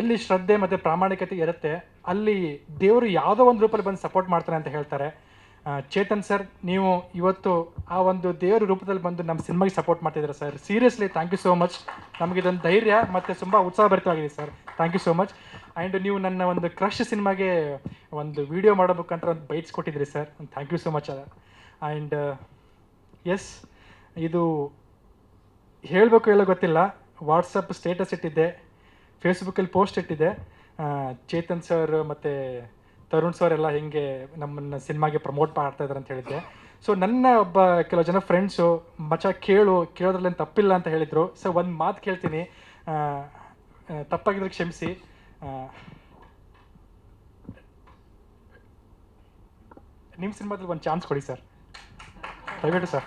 ಎಲ್ಲಿ ಶ್ರದ್ಧೆ ಮತ್ತು ಪ್ರಾಮಾಣಿಕತೆ ಇರುತ್ತೆ, ಅಲ್ಲಿ ದೇವರು ಯಾವುದೋ ಒಂದು ರೂಪದಲ್ಲಿ ಬಂದು ಸಪೋರ್ಟ್ ಮಾಡ್ತಾರೆ ಅಂತ ಹೇಳ್ತಾರೆ. ಚೇತನ್ ಸರ್ ನೀವು ಇವತ್ತು ಆ ಒಂದು ದೇವರ ರೂಪದಲ್ಲಿ ಬಂದು ನಮ್ಮ ಸಿನಿಮಾಗೆ ಸಪೋರ್ಟ್ ಮಾಡ್ತಿದ್ದೀರಾ sir seriously thank you so much ನಮಗೆ ಇದೊಂದು ಧೈರ್ಯ ಮತ್ತು ತುಂಬ ಉತ್ಸಾಹಭರಿತವಾಗಿದೆ sir thank you so much and ನೀವು ನನ್ನ ಒಂದು ಕ್ರಶ್ ಸಿನಿಮಾಗೆ ಒಂದು ವಿಡಿಯೋ ಮಾಡಬೇಕಂತ ಒಂದು ಬೈಟ್ಸ್ ಕೊಟ್ಟಿದ್ದೀರಿ sir thank you so much ಅದ ಆ್ಯಂಡ್ ಎಸ್ ಇದು ಹೇಳಬೇಕು ಹೇಳೋ ಗೊತ್ತಿಲ್ಲ. ವಾಟ್ಸಪ್ ಸ್ಟೇಟಸ್ ಇಟ್ಟಿದ್ದೆ. ಫೇಸ್ಬುಕ್ಕಲ್ಲಿ ಪೋಸ್ಟ್ ಇಟ್ಟಿದೆ. ಚೇತನ್ ಸರ್ ಮತ್ತು ತರುಣ್ ಸರ್ ಎಲ್ಲ ಹೆಂಗೆ ನಮ್ಮನ್ನು ಸಿನಿಮಾಗೆ ಪ್ರಮೋಟ್ ಮಾಡ್ತಾ ಇದ್ದಾರೆ ಅಂತ ಹೇಳಿದ್ದೆ. ಸೊ ನನ್ನ ಒಬ್ಬ ಕೆಲವು ಜನ ಫ್ರೆಂಡ್ಸು ಮಚ ಕೇಳು, ಕೇಳೋದ್ರಲ್ಲಿ ತಪ್ಪಿಲ್ಲ ಅಂತ ಹೇಳಿದರು. ಸೊ ಒಂದು ಮಾತು ಕೇಳ್ತೀನಿ. ತಪ್ಪಾಗಿದ್ರೆ ಕ್ಷಮಿಸಿ. ನಿಮ್ಮ ಸಿನಿಮಾದಲ್ಲಿ ಒಂದು ಚಾನ್ಸ್ ಕೊಡಿ ಸರ್ ದಯವಿಟ್ಟು ಸರ್